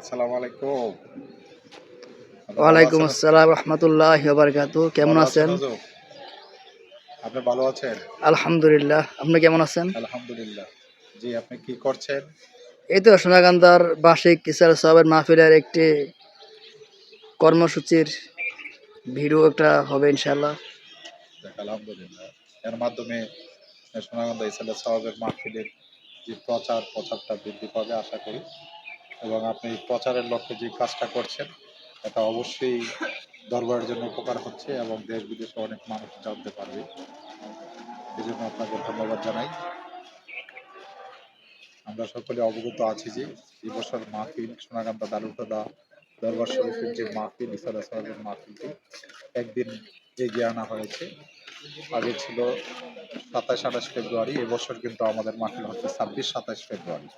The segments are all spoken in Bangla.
আসসালামু আলাইকুম। ওয়ালাইকুম আসসালাম রহমতুল্লাহ বারকাত। কেমন আছেন? আপনি ভালো আছেন? আলহামদুলিল্লাহ। আপনি কেমন আছেন? আলহামদুলিল্লাহ। জি আপনি কি করছেন? এই তো সোনাকান্দার বার্ষিক কিসার সাহেবের মাহফিলের একটি কর্মসূচির ভিডিও একটা হবে ইনশাল্লাহ আলহামদুলিল্লাহ। এর মাধ্যমে সোনাগন্ধা ইসাল্লাহ সাহাবের মাহফিলের যে প্রচার প্রচারটা বৃদ্ধি পাবে আশা করি। এবং আপনি প্রচারের লক্ষ্যে যে কাজটা করছেন, এটা অবশ্যই দরবারের জন্য উপকার হচ্ছে এবং দেশ বিদেশে অনেক মানুষ জানতে পারবে। এই জন্য আপনাকে ধন্যবাদ জানাই। আমরা সকলে অবগত আছি যে এই বছর মাহফিল সোনাকান্দা দারুলতলা দরবার শরীফের যে মাহফিল ইসাল্লাহ সাহেবের মাহফিলটি একদিন এগিয়ে আনা হয়েছে। আগে ছিল সাতাশ আঠাশ ফেব্রুয়ারি এবছর কিন্তু আমাদের মাহফিল হচ্ছে ছাব্বিশ সাতাশ ফেব্রুয়ারি।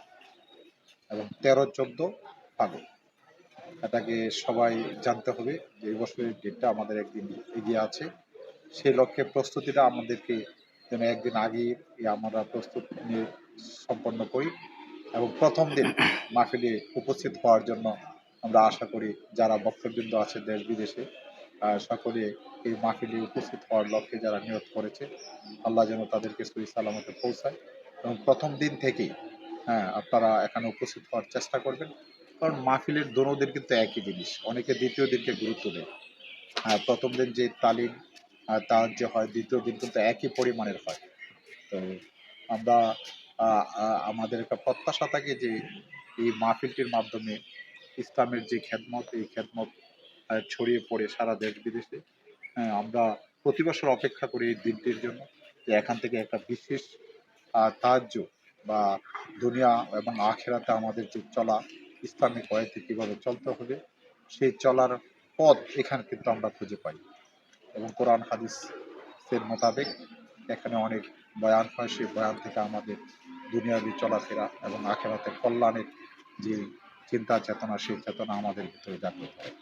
এবং তেরো, চোদ্দ ফাগুন এটাকে সবাই জানতে হবে যে এই বছরের ডেটটা আমাদের একদিন এগিয়ে আছে। সেই লক্ষ্যে প্রস্তুতিটা আমাদেরকে যেন একদিন আগে আমরা প্রস্তুত নিয়ে সম্পন্ন করি এবং প্রথম দিন মাহফিলে উপস্থিত হওয়ার জন্য আমরা আশা করি যারা বক্তবৃন্দ আছে দেশ বিদেশে সকলে এই মাহফিলে উপস্থিত হওয়ার লক্ষ্যে যারা নিয়োগ করেছে, আল্লাহ যেন তাদেরকে সহি সালামতে পৌঁছায়। এবং প্রথম দিন থেকেই হ্যাঁ আপনারা এখানে উপস্থিত হওয়ার চেষ্টা করবেন। কারণ মাহফিলের দোনো দিন কিন্তু একই জিনিস অনেকে দ্বিতীয় দিনকে গুরুত্ব দেয়। প্রথম দিন যে তালিম তার যে হয় দ্বিতীয় দিন কিন্তু একই পরিমাণের হয়। তো আমরা আমাদের একটা প্রত্যাশা থাকে যে এই মাহফিলটির মাধ্যমে ইসলামের যে খেদমত এই আহ, ছড়িয়ে পড়ে সারা দেশ বিদেশে। হ্যাঁ, আমরা প্রতি বছর অপেক্ষা করি এই দিনটির জন্য যে এখান থেকে একটা বিশেষ তাজ্য বা দুনিয়া এবং আখেরাতে আমাদের যে চলা ইসলামিক ওয়াইতে কীভাবে চলতে হবে সেই চলার পথ এখানে কিন্তু আমরা খুঁজে পাই। এবং কোরআন হাদিসের মোতাবেক এখানে অনেক বয়ান হয়। সেই বয়ান থেকে আমাদের দুনিয়াবি চলাফেরা এবং আখেরাতে কল্যাণের যে চিন্তা চেতনা সেই চেতনা আমাদের ভিতরে জাগ্রত হয়।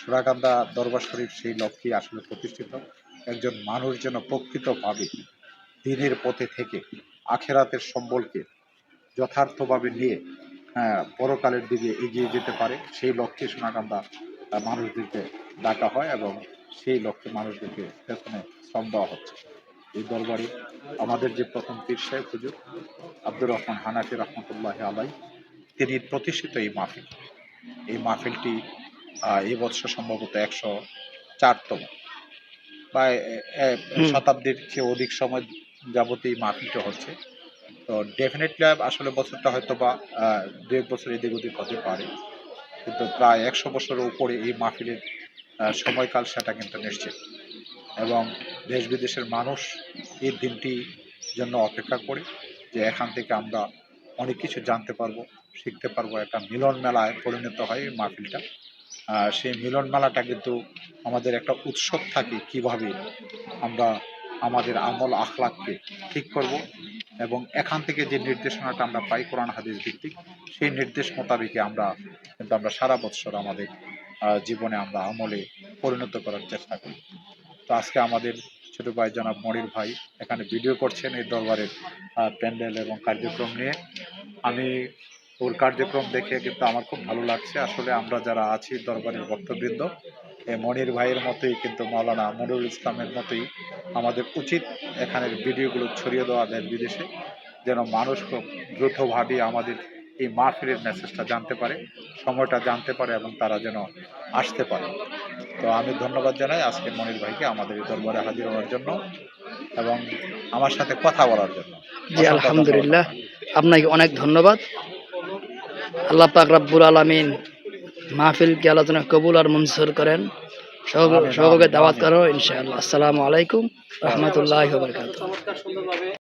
সুরাকান্দা দরবার শরীফ সেই লক্ষ্যে আসলে প্রতিষ্ঠিত। একজন মানুষ যেন প্রকৃতভাবে দিনের পথে থেকে আখেরাতের সম্বলকে যথার্থভাবে নিয়ে হ্যাঁ পরকালের দিকে এগিয়ে যেতে পারে। সেই লক্ষ্যে সোনাকান্দা মানুষদেরকে ডাকা হয় এবং সেই লক্ষ্যে মানুষদেরকে পেছনে শ্রম দেওয়া হচ্ছে। এই দরবারে আমাদের যে প্রথম পীর সাহেব হুজুর আব্দুর রহমান হানাফি রহমতুল্লাহ আলাই তিনি প্রতিষ্ঠিত এই মাহফিল। এই মাহফিলটি এই বছর সম্ভবত একশো চারতম। বা। শতাব্দীর চেয়ে অধিক সময় যাবতীয় এই হচ্ছে। তো ডেফিনেটলি আসলে বছরটা হয়তো বা দু এক বছর এদিক ওদিক হতে পারে। কিন্তু প্রায় একশো বছরের উপরে এই মাহফিলের সময়কাল সেটা কিন্তু নিশ্চিত। এবং দেশ বিদেশের মানুষ এই দিনটি জন্য অপেক্ষা করে যে এখান থেকে আমরা অনেক কিছু জানতে পারব, শিখতে পারব। একটা মিলন মেলায় পরিণত হয় এই মাহফিলটা। সেই মিলন মেলাটা কিন্তু আমাদের একটা উৎসব থাকে কীভাবে আমরা আমাদের আমল আখলাককে ঠিক করব এবং এখান থেকে যে নির্দেশনাটা আমরা পাই কোরআন, হাদিস ভিত্তিক, সেই নির্দেশ মোতাবেকই আমরা কিন্তু আমরা সারা বৎসর আমাদের জীবনে আমরা আমলে পরিণত করার চেষ্টা করি। তো আজকে আমাদের ছোট ভাই জনাব মনির ভাই এখানে ভিডিও করছেন এই দরবারের প্যান্ডেল এবং কার্যক্রম নিয়ে। আমি ওর কার্যক্রম দেখে কিন্তু আমার খুব ভালো লাগছে। আসলে আমরা যারা আছি দরবারের ভক্তবৃন্দ এই মনির ভাইয়ের মতোই কিন্তু মাওলানা মনিরুল ইসলামের মতোই আমাদের উচিত এখানের ভিডিওগুলো ছড়িয়ে দেওয়া দেশ বিদেশে যেন মানুষ খুব দ্রুতভাবে আমাদের এই মাহফিলের মেসেজটা জানতে পারে সময়টা জানতে পারে এবং তারা যেন আসতে পারে। তো আমি ধন্যবাদ জানাই আজকে মনির ভাইকে আমাদের এই দরবারে হাজির হওয়ার জন্য এবং আমার সাথে কথা বলার জন্য। জি আলহামদুলিল্লাহ। আপনাকে অনেক ধন্যবাদ। আল্লাহ পাক রাব্বুল আলামিন মাহফিলকে আলোচনা কবুল আর মনসুর করেন? সহকে দাওয়াত করো ইনশাআল্লাহ। আসসালামু আলাইকুম রহমতুল্লাহ